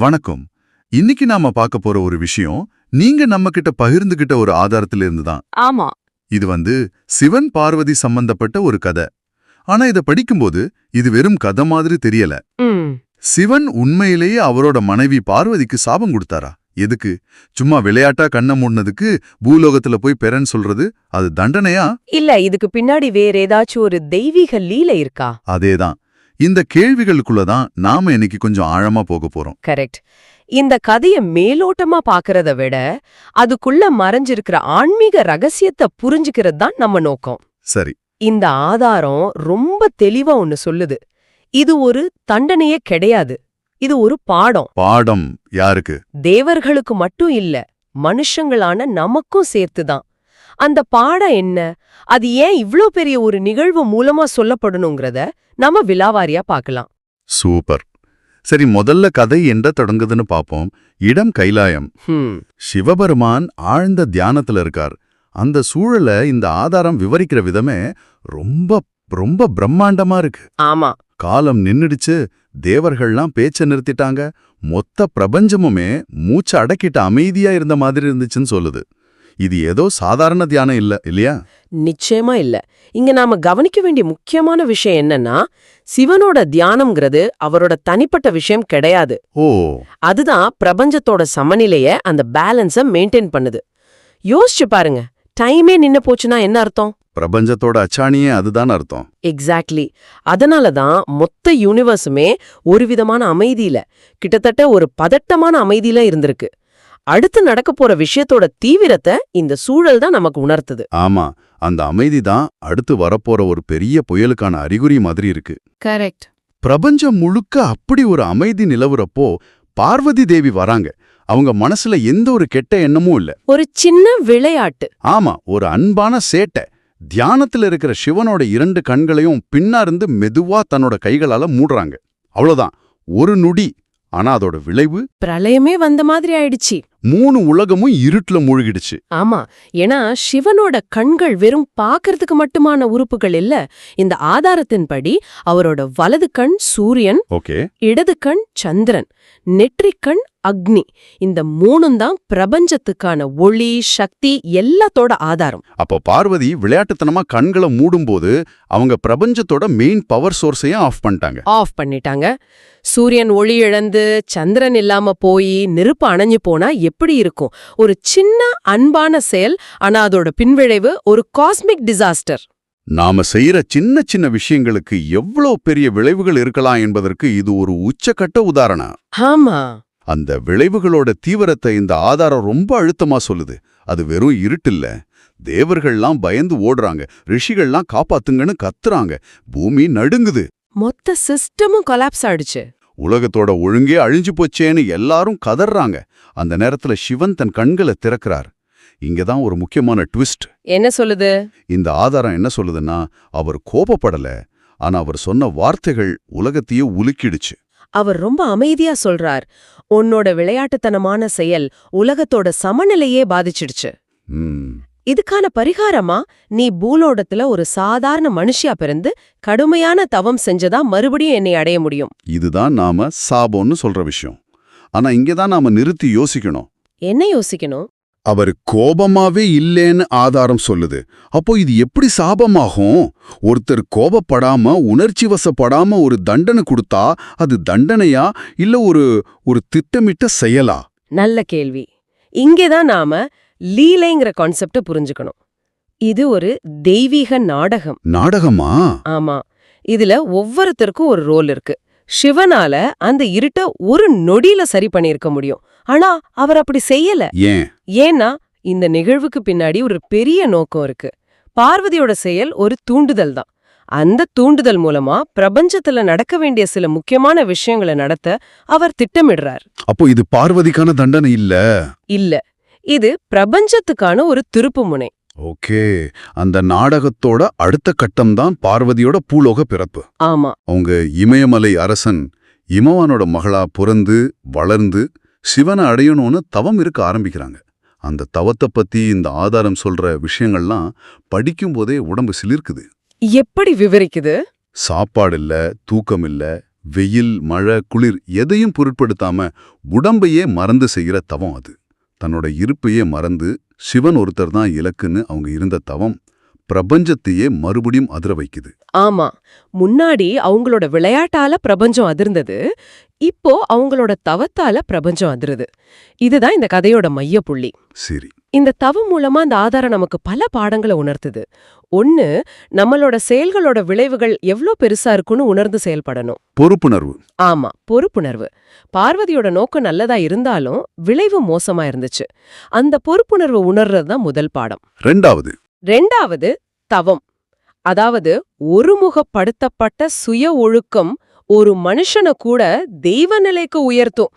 வணக்கம். இன்னைக்கு நாம பார்க்க போற ஒரு விஷயம் நீங்க நம்ம கிட்ட பகிர்ந்துகிட்ட ஒரு ஆதாரத்துல இருந்து தான் ஆமா. இது வந்து சிவன் பார்வதி சம்பந்தப்பட்ட ஒரு கதை. ஆனா இத படிக்கும்போது இது வெறும் கதை மாதிரி தெரியல. சிவன் உண்மையிலேயே அவரோட மனைவி பார்வதிக்கு சாபம் கொடுத்தாரா? எதுக்கு? சும்மா விளையாட்டா கண்ண மூடினதுக்கு பூலோகத்துல போய் பெறன்னு சொல்றது அது தண்டனையா? இல்ல இதுக்கு பின்னாடி வேற ஏதாச்சும் ஒரு தெய்வீக லீலை இருக்கா? அதேதான். இந்த கேள்விகளுக்குள்ள தான் நாம இன்னைக்கு கொஞ்சம் ஆழமா போக போறோம். கரெக்ட் இந்த கதைய மேலோட்டமா பாக்குறத விட அதுக்குள்ள மறைஞ்சிருக்கிற ஆன்மீக ரகசியத்தை புரிஞ்சுக்கிறது தான் நம்ம நோக்கம். சரி. இந்த ஆதாரம் ரொம்ப தெளிவா ஒன்னு சொல்லுது. இது ஒரு தண்டனையே கிடையாது. இது ஒரு பாடம். பாடம் யாருக்கு? தேவர்களுக்கு மட்டும் இல்ல மனுஷங்களான நமக்கும் சேர்த்துதான். அந்த பாடம் என்ன? அது ஏன் இவ்ளோ பெரிய ஒரு நிகழ்வு மூலமா சொல்லப்படணுங்கிறத நம்ம விலாவாரியா பார்க்கலாம். சூப்பர். சரி முதல்ல கதை என்ற தொடங்குதுன்னு பாப்போம். இடம் கைலாயம். சிவபெருமான் ஆழ்ந்த தியானத்துல இருக்கார். அந்த சூழல இந்த ஆதாரம் விவரிக்கிற விதமே ரொம்ப ரொம்ப பிரம்மாண்டமா இருக்கு. ஆமா. காலம் நின்னுடுச்சு தேவர்கள்லாம் பேச்ச நிறுத்திட்டாங்க. மொத்த பிரபஞ்சமுமே மூச்ச அடக்கிட்டு அமைதியா இருந்த மாதிரி இருந்துச்சுன்னு சொல்லுது. இது ஏதோ சாதாரண தியானம் இல்ல இல்லையா? நிச்சயமா இல்ல. இங்க நாம கவனிக்க வேண்டிய முக்கியமான விஷயம் என்னன்னா சிவனோட தியானம்ங்கிறது அவரோட தனிப்பட்ட விஷயம் கிடையாது. ஓ. அதுதான் பிரபஞ்சத்தோட சமநிலைய அந்த பேலன்ஸ மெயின்டைன் பண்ணுது. யோசிச்சு பாருங்க டைமே நின்னு போச்சுன்னா என்ன அர்த்தம்? பிரபஞ்சத்தோட அச்சாணியே அதுதான் அர்த்தம். எக்ஸாக்ட்லி அதனால தான் மொத்த யூனிவர்ஸுமே ஒரு விதமான அமைதியில கிட்டத்தட்ட ஒரு பதட்டமான அமைதியில இருந்திருக்கு. அடுத்து நடக்க போற விஷயத்தோட தீவிரத்தை இந்த சூழல் தான் நமக்கு உணர்த்துது. ஆமா அந்த அமைதி தான் அடுத்து வரப்போற ஒரு பெரிய புயலுக்கான அறிகுறி மாதிரி இருக்கு. கரெக்ட். பிரபஞ்சம் முழுக்க அப்படி ஒரு அமைதி நிலவுறப்போ பார்வதி தேவி வராங்க. அவங்க மனசுல எந்த ஒரு கெட்ட எண்ணமும் இல்ல. ஒரு சின்ன விளையாட்டு. ஆமா ஒரு அன்பான சேட்டை. தியானத்துல இருக்கிற சிவனோட இரண்டு கண்களையும் பின்னா இருந்து மெதுவா தன்னோட கைகளால மூடுறாங்க. அவ்வளவுதான். ஒரு நொடி ஆனா அதோட விளைவு பிரளயமே வந்த மாதிரி ஆயிடுச்சு. மூணு உலகமும் இருட்டுல மூழ்கிடுச்சு. ஆமா ஏன்னா சிவனோட கண்கள் வெறும் பாக்குறதுக்கு மட்டுமான உறுப்புகள் இல்ல. இந்த ஆதாரத்தின்படி அவரோட வலது கண் சூரியன் ஓகே. இடது கண் சந்திரன் நெற்றிக் கண் அக்னி. இந்த மூணும் தான் பிரபஞ்சத்துக்கான ஒளி சக்தி எல்லாத்தோட ஆதாரம். அப்போ பார்வதி விளையாட்டுத்தனமா கண்களை மூடும்போது அவங்க பிரபஞ்சத்தோட மெயின் பவர் சோர்ஸையும் ஆஃப் பண்ணிட்டாங்க. ஆஃப் பண்ணிட்டாங்க. சூரியன் ஒளி இழந்து சந்திரன் இல்லாம போய் நெருப்பு அணைஞ்சு போனா எப்படி இருக்கும்? ஒரு சின்ன அன்பான செயல் ஆனா அதோட பின்விளைவு ஒரு காஸ்மிக் டிசாஸ்டர் நாம செய்யற சின்ன சின்ன விஷயங்களுக்கு எவ்வளவு பெரிய விளைவுகள் இருக்கலாம் என்பதற்கு இது ஒரு உச்சக்கட்ட உதாரணம். ஆமா. அந்த விளைவுகளோட தீவிரத்தை இந்த ஆதாரம் ரொம்ப அழுத்தமா சொல்லுது. அது வெறும் இருட்டில்ல. தேவர்கள்லாம் பயந்து ஓடுறாங்க. ரிஷிகள்லாம் காப்பாத்துங்கன்னு கத்துறாங்க. பூமி நடுங்குது. மொத்த சிஸ்டமும் கொலாப்ஸ் ஆயிடுச்சு. உலகத்தோட ஒழுங்கே அழிஞ்சு போச்சேன்னு எல்லாரும் கதறாங்க. அந்த நேரத்துல சிவன் தன் கண்களை திறக்கிறார். இங்கதான் ஒரு முக்கியமான ட்விஸ்ட். என்ன சொல்லுது? இந்த ஆதாரம் என்ன சொல்லுதுன்னா அவர் கோபப்படல. ஆனா அவர் சொன்ன வார்த்தைகள் உலகத்தையே உலுக்கிடுச்சு. அவர் ரொம்ப அமைதியா சொல்றார். உன்னோட விளையாட்டுத்தனமான செயல் உலகத்தோட சமநிலையே பாதிச்சிடுச்சு. இதுக்கான பரிகாரமா? நீ பூலோடத்துல ஒரு சாதாரண மனுஷியா பிறந்து கடுமையான தவம் செஞ்சதா மறுபடியும் என்னை அடைய முடியும்? இதுதான் நாம சாபம்னு சொல்ற விஷயம். ஆனா இங்கதான் நாம நிறுத்தி யோசிக்கணும். என்ன யோசிக்கணும்? அவர் கோபமாவே இல்லேன்னு ஆதாரம் சொல்லுது. அப்போ இது எப்படி சாபமாகும்? ஒருத்தர் கோபப்படாம உணர்ச்சி வசப்படாம ஒரு தண்டனை கொடுத்தா அது தண்டனையா? இல்ல ஒரு ஒரு திட்டமிட்ட செயலா? நல்ல கேள்வி. இங்கேதான் நாம லீலைங்கிற கான்செப்ட புரிஞ்சுக்கணும். இது ஒரு தெய்வீக நாடகம். நாடகமா? ஆமா. இதுல ஒவ்வொருத்தருக்கும் ஒரு ரோல் இருக்கு. சிவனால அந்த இருட்ட ஒரு நொடியில சரி பண்ணியிருக்க முடியும். ஆனா அவர் அப்படி செய்யல. ஏன்? ஏன்னா இந்த நிகழ்வுக்கு பின்னாடி ஒரு பெரிய நோக்கம் இருக்கு. பார்வதியோட செயல் ஒரு தூண்டுதல் தான். அந்த தூண்டுதல் மூலமா பிரபஞ்சத்துல நடக்க வேண்டிய சில முக்கியமான விஷயங்களை நடத்த அவர் திட்டமிடுறார். அப்போ இது பார்வதிக்கான தண்டனை இல்ல? இல்ல. இது பிரபஞ்சத்துக்கான ஒரு திருப்புமுனை ஓகே. அந்த நாடகத்தோட அடுத்த கட்டம் தான் பார்வதியோட பூலோக பிறப்பு. ஆமா. அவங்க இமயமலை அரசன் இமவானோட மகளா பிறந்து வளர்ந்து சிவனை அடையணும்னு தவம் இருக்க ஆரம்பிக்கிறாங்க. அந்த தவத்தை பத்தி இந்த ஆதாரம் சொல்ற விஷயங்கள்லாம் படிக்கும்போதே உடம்பு சிலிர்க்குது. எப்படி விவரிக்குது? சாப்பாடு இல்ல தூக்கம் இல்ல வெயில் மழை குளிர் எதையும் பொருட்படுத்தாம உடம்பையே மறந்து செய்யற தவம் அது. தன்னோட இருப்பையே மறந்து சிவன் ஒருத்தர் தான் இலக்குன்னு அவங்க இருந்த தவம் பிரபஞ்சத்தையே மறுபடியும் அதிர வைக்குது. ஆமா. முன்னாடி அவங்களோட விளையாட்டால பிரபஞ்சம் அதிர்ந்தது. இப்போ அவங்களோட தவத்தால பிரபஞ்சம் அதிருது. இதுதான் இந்த கதையோட மைய புள்ளி சரி. இந்த தவம் மூலமா இந்த ஆதாரம் நமக்கு பல பாடங்களை உணர்த்துது. ஒன்னு நம்மளோட செயல்களோட விளைவுகள் எவ்ளோ பெருசா இருக்குன்னு உணர்ந்து செயல்படணும். பொறுப்புணர்வு. ஆமா பொறுப்புணர்வு. பார்வதியோட நோக்கம் நல்லதா இருந்தாலும் விளைவு மோசமா இருந்துச்சு. அந்த பொறுப்புணர்வு உணர்றது தான் முதல் பாடம். ரெண்டாவது ரெண்டாவது தவம். அதாவது ஒருமுகப்படுத்தப்பட்ட சுய ஒழுக்கம் ஒரு மனுஷனை கூட தெய்வ நிலைக்கு உயர்த்தும்.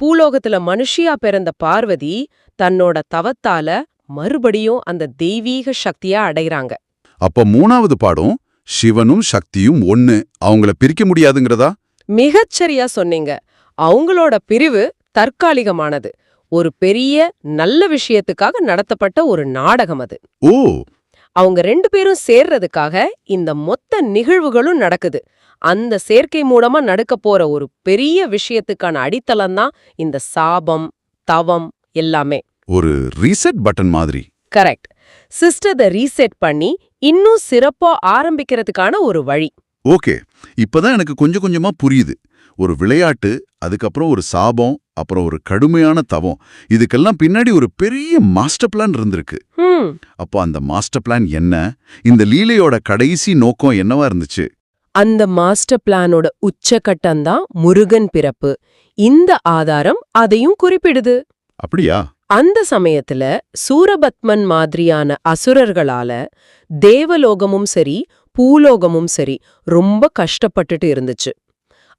பூலோகத்துல மனுஷியா பிறந்த பார்வதி தன்னோட தவத்தால மறுபடியும் அந்த தெய்வீக சக்தியா அடைகிறாங்க அப்ப மூணாவது பாடம் சிவனும் சக்தியும் ஒண்ணு அவங்கள பிரிக்க முடியாதுங்கிறதா? மிகச்சரியா சொன்னீங்க. அவங்களோட பிரிவு தற்காலிகமானது. ஒரு பெரிய நல்ல விஷயத்துக்காக நடத்தப்பட்ட ஒரு நாடகம் அது. ஓ! அவங்க ரெண்டு பேரும் சேர்றதுக்காக இந்த மொத்த நிகழ்வுகளும் நடக்குது. அந்த சேர்க்கை மூலமா நடக்க போற ஒரு பெரிய விஷயத்துக்கான அடித்தளம் தான் இந்த சாபம் தவம் எல்லாமே. ஒரு ரீசெட் பட்டன் மாதிரி. கரெக்ட் சிஸ்டத்தை ரீசெட் பண்ணி இன்னும் சிறப்பா ஆரம்பிக்கிறதுக்கான ஒரு வழி. ஓகே. இப்பதான் எனக்கு கொஞ்சம் கொஞ்சமா புரியுது. ஒரு விளையாட்டு அதுக்கப்புறம் ஒரு சாபம் அப்புறம் ஒரு கடுமையான தவம். இதுக்கெல்லாம் பின்னாடி ஒரு பெரிய மாஸ்டர் பிளான் இருந்திருக்கு. அப்போ அந்த மாஸ்டர் பிளான் என்ன? இந்த லீலையோட கடைசி நோக்கம் என்னவா இருந்துச்சு? அந்த மாஸ்டர் பிளானோட உச்சகட்டம் தான் முருகன் பிறப்பு. இந்த ஆதாரம் அதையும் குறிப்பிடுது. அப்படியா? அந்த சமயத்துல சூரபத்மன் மாதிரியான அசுரர்களால தேவலோகமும் சரி பூலோகமும் சரி ரொம்ப கஷ்டப்பட்டுட்டு இருந்துச்சு.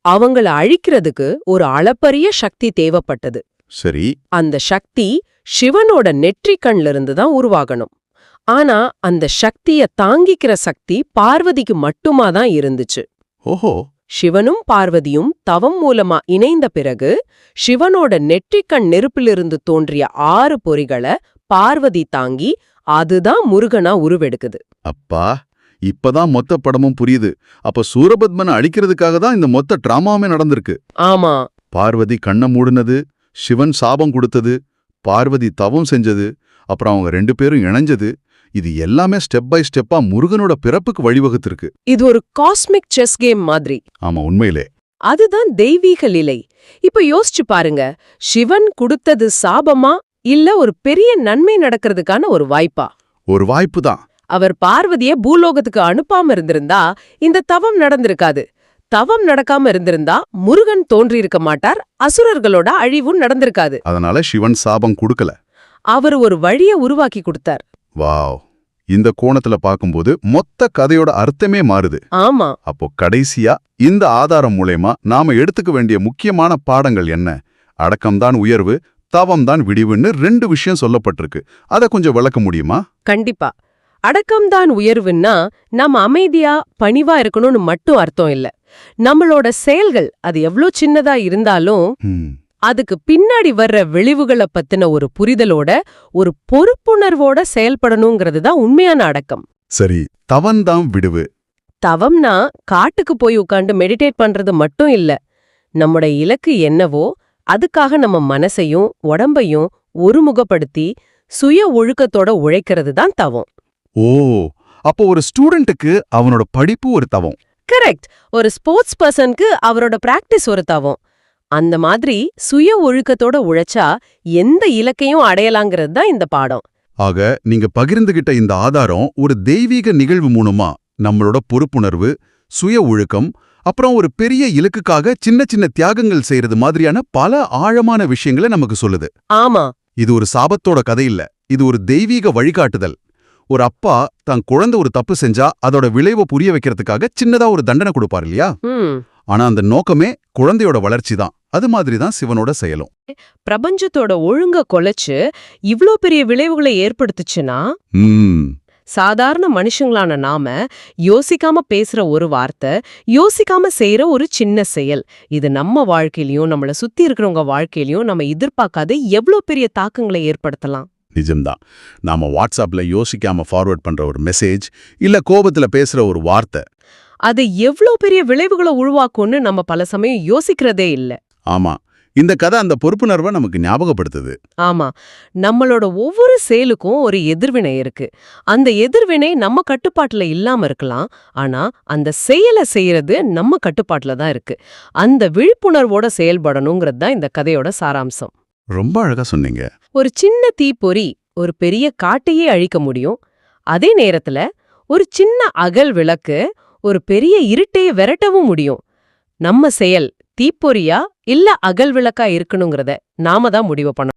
அவங்கள அழிக்கிறதுக்கு ஒரு அளப்பரிய சக்தி தேவைப்பட்டது. சரி. அந்த சக்தி சிவனோட நெற்றிக் கண்ல இருந்து தான் உருவாகணும். ஆனா அந்த சக்திய தாங்கிக்கிற சக்தி பார்வதிக்கு மட்டுமா தான் இருந்துச்சு. ஓஹோ. சிவனும் பார்வதியும் தவம் மூலமா இணைந்த பிறகு சிவனோட நெற்றிக்கண் நெருப்பிலிருந்து தோன்றிய ஆறு பொறிகளை பார்வதி தாங்கி அதுதான் முருகனா உருவெடுக்குது. அப்பா. இப்பதான் மொத்த படமும் புரியுது. அப்ப சூரபத்மனை அழிக்கிறதுக்காக தான் இந்த மொத்த டிராமாவே நடந்திருக்கு. ஆமா. பார்வதி கண்ணை மூடுனது சிவன் சாபம் கொடுத்தது பார்வதி தவம் செஞ்சது அப்புறம் அவங்க ரெண்டு பேரும் இணைஞ்சது இது எல்லாமே ஸ்டெப் பை ஸ்டெப்பா முருகனோட பிறப்புக்கு வழிவகுத்திருக்கு. இது ஒரு காஸ்மிக் செஸ் கேம் மாதிரி. ஆமா உண்மையிலே. அதுதான் தெய்வீக லீலை இப்ப யோசிச்சு பாருங்க சிவன் கொடுத்தது சாபமா இல்ல ஒரு பெரிய நன்மை நடக்கிறதுக்கான ஒரு வாய்ப்பா? ஒரு வாய்ப்பு தான். அவர் பார்வதிய பூலோகத்துக்கு அனுப்பாம இருந்திருந்தா இந்த தவம் நடந்திருக்காது. தவம் நடக்காம இருந்திருந்தா முருகன் தோன்றியிருக்க மாட்டார் அசுரர்களோட அழிவும் நடந்திருக்காது. அதனால சிவன் சாபம் கொடுக்கல. அவர் ஒரு வழிய உருவாக்கி கொடுத்தார். வாவ். இந்த கோணத்துல பார்க்கும்போது மொத்த கதையோட அர்த்தமே மாறுது. ஆமா. அப்போ கடைசியா இந்த ஆதாரம் மூலயமா நாம எடுத்துக்க வேண்டிய முக்கியமான பாடங்கள் என்ன? அடக்கம்தான் உயர்வு தவம்தான் விடிவுன்னு ரெண்டு விஷயம் சொல்லப்பட்டிருக்கு. அத கொஞ்சம் விளக்க முடியுமா? கண்டிப்பா. அடக்கம்தான் உயர்வுன்னா நம்ம அமைதியா பணிவா இருக்கணும்னு மட்டும் அர்த்தம் இல்ல. நம்மளோட செயல்கள் அது எவ்ளோ சின்னதா இருந்தாலும் அதுக்கு பின்னாடி வர்ற விளைவுகளை பத்தின ஒரு புரிதலோட ஒரு பொறுப்புணர்வோட செயல்படணுங்கிறது தான் உண்மையான அடக்கம். சரி தவன்தான் விடுவு. தவம்னா காட்டுக்கு போய் உட்கார்ந்து மெடிடேட் பண்றது மட்டும் இல்ல. நம்மோட இலக்கு என்னவோ அதுக்காக நம்ம மனசையும் உடம்பையும் ஒருமுகப்படுத்தி சுய ஒழுக்கத்தோட உழைக்கிறது தான் தவம். ஓ அப்போ ஒரு ஸ்டூடெண்ட்டுக்கு அவனோட படிப்பு ஒரு தவம். கரெக்ட். ஒரு ஸ்போர்ட்ஸ் பர்சனுக்கு அவரோட பிராக்டிஸ் ஒரு தவம். அந்த மாதிரி சுய ஒழுக்கத்தோட உழைச்சா எந்த இலக்கையும் அடையலாங்கிறது தான் இந்த பாடம். ஆக நீங்க பகிர்ந்துகிட்ட இந்த ஆதாரம் ஒரு தெய்வீக நிகழ்வு மூலமா நம்மளோட பொறுப்புணர்வு சுய ஒழுக்கம் அப்புறம் ஒரு பெரிய இலக்குக்காக சின்ன சின்ன தியாகங்கள் செய்யறது மாதிரியான பல ஆழமான விஷயங்களை நமக்கு சொல்லுது. ஆமா. இது ஒரு சாபத்தோட கதை இல்ல. இது ஒரு தெய்வீக வழிகாட்டுதல். ஒரு அப்பா தன் குழந்தை ஒரு தப்பு செஞ்சா அதோட விளைவை புரிய வைக்கிறதுக்காக சின்னதா ஒரு தண்டனை கொடுப்பார் இல்லையா? ஆனா அந்த நோக்கமே குழந்தையோட வளர்ச்சி தான். அது மாதிரி தான் சிவனோட செயலும். பிரபஞ்சத்தோட ஒழுங்க கொலைச்சு இவ்ளோ பெரிய விளைவுகளை ஏற்படுத்துச்சுன்னா சாதாரண மனுஷங்களான நாம யோசிக்காம பேசுற ஒரு வார்த்தை யோசிக்காம செய்யற ஒரு சின்ன செயல். இது நம்ம வாழ்க்கையிலயும் நம்மள சுத்தி இருக்கிறவங்க வாழ்க்கையிலயும் நம்ம எதிர்பார்க்காத எவ்ளோ பெரிய தாக்கங்களை ஏற்படுத்தலாம். நிஜம்தான். நாம வாட்ஸ்அப்ல யோசிக்காம ஃபார்வர்ட் பண்ற ஒரு மெசேஜ் இல்ல கோபத்துல பேசுற ஒரு வார்த்தை. அது எவ்ளோ பெரிய விளைவுகளை உருவாக்கும்னு நம்ம பல சமயம் யோசிக்கிறதே இல்ல. ஆமா. இந்த கதை அந்த பொறுப்புணர்வை நமக்கு ஞாபகப்படுத்துது. ஆமா. நம்மளோட ஒவ்வொரு செயலுக்கும் ஒரு எதிர்வினை இருக்கு. அந்த எதிர்வினை நம்ம கட்டுப்பாட்டுல இல்லாம இருக்கலாம். ஆனா அந்த செயலை செய்யறது நம்ம கட்டுப்பாட்டுல தான் இருக்கு. அந்த விழிப்புணர்வோட செயல்படணுங்கிறது தான் இந்த கதையோட சாராம்சம். ரொம்ப அழகா சொன்னீங்க. ஒரு சின்ன தீப்பொறி ஒரு பெரிய காட்டையே அழிக்க முடியும். அதே நேரத்துல ஒரு சின்ன அகல் விளக்கு ஒரு பெரிய இருட்டையே விரட்டவும் முடியும். நம்ம செயல் தீப்பொறியா இல்ல அகல் விளக்கா இருக்கணுங்கிறத நாம தான் முடிவு பண்ணணும்.